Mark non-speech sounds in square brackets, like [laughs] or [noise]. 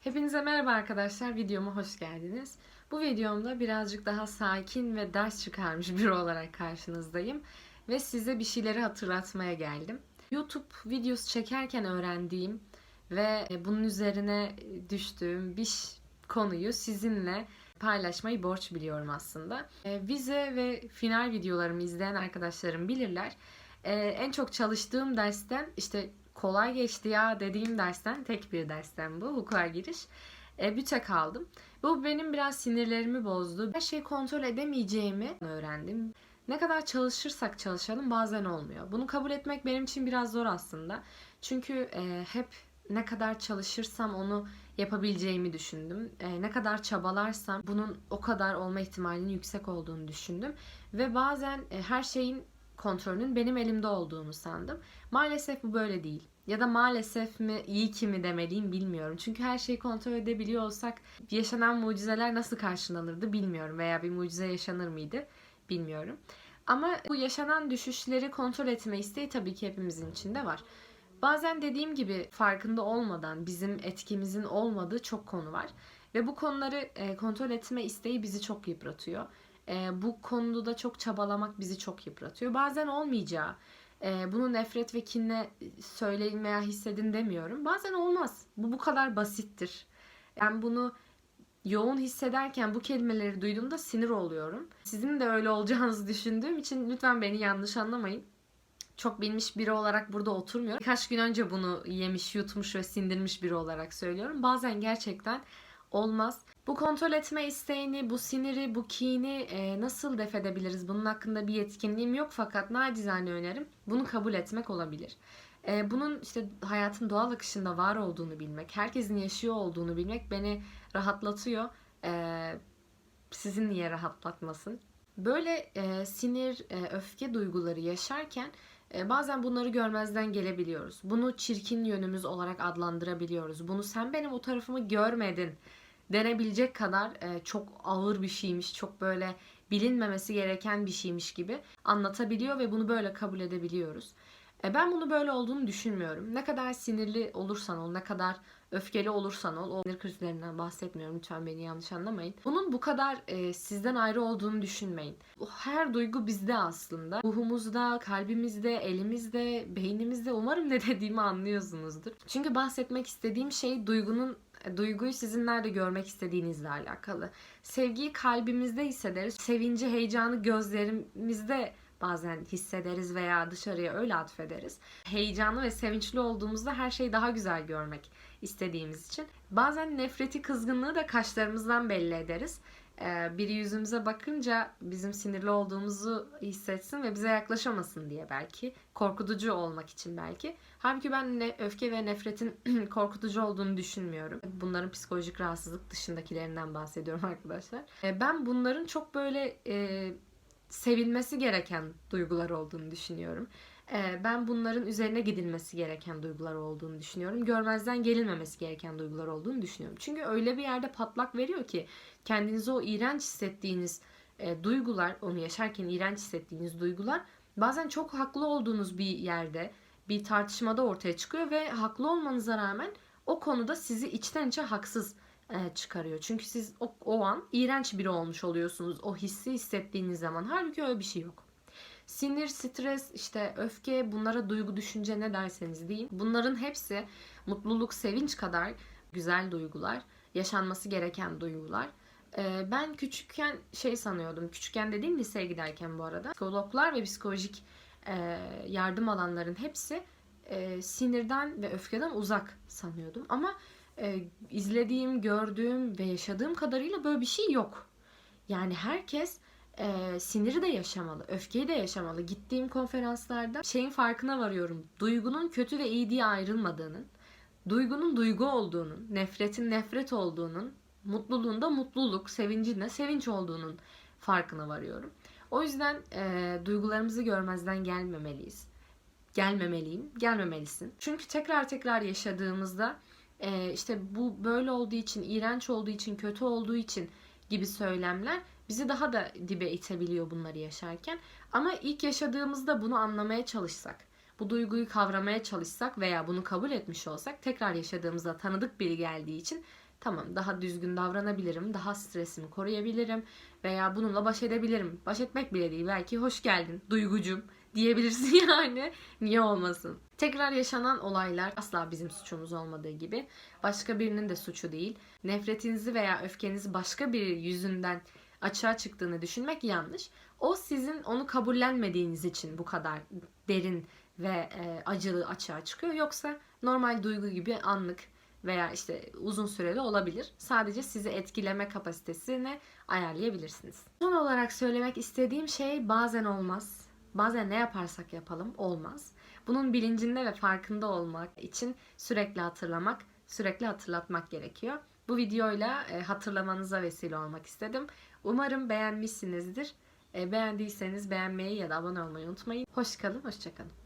Hepinize merhaba arkadaşlar. Videoma hoş geldiniz. Bu videomda birazcık daha sakin ve ders çıkarmış [laughs] biri olarak karşınızdayım. Ve size bir şeyleri hatırlatmaya geldim. YouTube videosu çekerken öğrendiğim ve bunun üzerine düştüğüm bir konuyu sizinle paylaşmayı borç biliyorum aslında. E, Vize ve final videolarımı izleyen arkadaşlarım bilirler. E, en çok çalıştığım dersten işte kolay geçti ya dediğim dersten tek bir dersten bu hukuka giriş. E, büte kaldım. Bu benim biraz sinirlerimi bozdu. Her şeyi kontrol edemeyeceğimi öğrendim. Ne kadar çalışırsak çalışalım bazen olmuyor. Bunu kabul etmek benim için biraz zor aslında. Çünkü e, hep ne kadar çalışırsam onu yapabileceğimi düşündüm. E, ne kadar çabalarsam bunun o kadar olma ihtimalinin yüksek olduğunu düşündüm. Ve bazen e, her şeyin kontrolünün benim elimde olduğunu sandım. Maalesef bu böyle değil. Ya da maalesef mi iyi ki mi demeliyim bilmiyorum. Çünkü her şeyi kontrol edebiliyor olsak yaşanan mucizeler nasıl karşılanırdı bilmiyorum. Veya bir mucize yaşanır mıydı bilmiyorum. Ama bu yaşanan düşüşleri kontrol etme isteği tabii ki hepimizin içinde var. Bazen dediğim gibi farkında olmadan bizim etkimizin olmadığı çok konu var. Ve bu konuları e, kontrol etme isteği bizi çok yıpratıyor. E, bu konuda da çok çabalamak bizi çok yıpratıyor. Bazen olmayacağı, e, bunu nefret ve kinle söyleyin veya hissedin demiyorum. Bazen olmaz. Bu bu kadar basittir. Ben bunu yoğun hissederken bu kelimeleri duyduğumda sinir oluyorum. Sizin de öyle olacağınızı düşündüğüm için lütfen beni yanlış anlamayın. Çok bilmiş biri olarak burada oturmuyorum. Birkaç gün önce bunu yemiş, yutmuş ve sindirmiş biri olarak söylüyorum. Bazen gerçekten olmaz. Bu kontrol etme isteğini, bu siniri, bu kini e, nasıl def edebiliriz? Bunun hakkında bir yetkinliğim yok fakat nacizane önerim bunu kabul etmek olabilir. E, bunun işte hayatın doğal akışında var olduğunu bilmek, herkesin yaşıyor olduğunu bilmek beni rahatlatıyor. E, sizin niye rahatlatmasın? Böyle e, sinir, e, öfke duyguları yaşarken bazen bunları görmezden gelebiliyoruz. Bunu çirkin yönümüz olarak adlandırabiliyoruz. Bunu sen benim o tarafımı görmedin denebilecek kadar e, çok ağır bir şeymiş, çok böyle bilinmemesi gereken bir şeymiş gibi anlatabiliyor ve bunu böyle kabul edebiliyoruz. E, ben bunu böyle olduğunu düşünmüyorum. Ne kadar sinirli olursan ol, ne kadar öfkeli olursan ol, o sinir krizlerinden bahsetmiyorum lütfen beni yanlış anlamayın. Bunun bu kadar e, sizden ayrı olduğunu düşünmeyin. Her duygu bizde aslında. Ruhumuzda, kalbimizde, elimizde, beynimizde. Umarım ne [laughs] dediğimi anlıyorsunuzdur. Çünkü bahsetmek istediğim şey duygunun duyguyu sizin nerede görmek istediğinizle alakalı. Sevgiyi kalbimizde hissederiz. Sevinci, heyecanı gözlerimizde bazen hissederiz veya dışarıya öyle atfederiz. Heyecanlı ve sevinçli olduğumuzda her şeyi daha güzel görmek istediğimiz için. Bazen nefreti, kızgınlığı da kaşlarımızdan belli ederiz. Ee, biri yüzümüze bakınca bizim sinirli olduğumuzu hissetsin ve bize yaklaşamasın diye belki. Korkutucu olmak için belki. Halbuki ben ne, öfke ve nefretin [clears throat] korkutucu olduğunu düşünmüyorum. Bunların psikolojik rahatsızlık dışındakilerinden bahsediyorum [laughs] arkadaşlar. Ee, ben bunların çok böyle e, sevilmesi gereken duygular olduğunu düşünüyorum. Ee, ben bunların üzerine gidilmesi gereken duygular olduğunu düşünüyorum. Görmezden gelinmemesi gereken duygular olduğunu düşünüyorum. Çünkü öyle bir yerde patlak veriyor ki kendinizi o iğrenç hissettiğiniz e, duygular, onu yaşarken iğrenç hissettiğiniz duygular bazen çok haklı olduğunuz bir yerde, bir tartışmada ortaya çıkıyor ve haklı olmanıza rağmen o konuda sizi içten içe haksız çıkarıyor. Çünkü siz o, o an iğrenç biri olmuş oluyorsunuz o hissi hissettiğiniz zaman. Halbuki öyle bir şey yok. Sinir, stres, işte öfke, bunlara duygu, düşünce ne derseniz deyin. Bunların hepsi mutluluk, sevinç kadar güzel duygular, yaşanması gereken duygular. Ee, ben küçükken şey sanıyordum, küçükken dediğim liseye giderken bu arada. Psikologlar ve psikolojik e, yardım alanların hepsi e, sinirden ve öfkeden uzak sanıyordum. Ama e, izlediğim, gördüğüm ve yaşadığım kadarıyla böyle bir şey yok. Yani herkes e, siniri de yaşamalı, öfkeyi de yaşamalı. Gittiğim konferanslarda şeyin farkına varıyorum. Duygunun kötü ve iyi diye ayrılmadığının, duygunun duygu olduğunun, nefretin nefret olduğunun, mutluluğun da mutluluk, sevincin de sevinç olduğunun farkına varıyorum. O yüzden e, duygularımızı görmezden gelmemeliyiz. Gelmemeliyim, gelmemelisin. Çünkü tekrar tekrar yaşadığımızda e, işte bu böyle olduğu için, iğrenç olduğu için, kötü olduğu için gibi söylemler bizi daha da dibe itebiliyor bunları yaşarken. Ama ilk yaşadığımızda bunu anlamaya çalışsak, bu duyguyu kavramaya çalışsak veya bunu kabul etmiş olsak tekrar yaşadığımızda tanıdık biri geldiği için tamam daha düzgün davranabilirim, daha stresimi koruyabilirim veya bununla baş edebilirim. Baş etmek bile değil belki hoş geldin duygucum diyebilirsin [laughs] yani. Niye olmasın? Tekrar yaşanan olaylar asla bizim suçumuz olmadığı gibi başka birinin de suçu değil. Nefretinizi veya öfkenizi başka biri yüzünden açığa çıktığını düşünmek yanlış. O sizin onu kabullenmediğiniz için bu kadar derin ve e, acılı açığa çıkıyor. Yoksa normal duygu gibi anlık veya işte uzun süreli olabilir. Sadece sizi etkileme kapasitesini ayarlayabilirsiniz. Son olarak söylemek istediğim şey bazen olmaz. Bazen ne yaparsak yapalım olmaz. Bunun bilincinde ve farkında olmak için sürekli hatırlamak, sürekli hatırlatmak gerekiyor. Bu videoyla e, hatırlamanıza vesile olmak istedim. Umarım beğenmişsinizdir. E, beğendiyseniz beğenmeyi ya da abone olmayı unutmayın. Hoş kalın, hoşça kalın.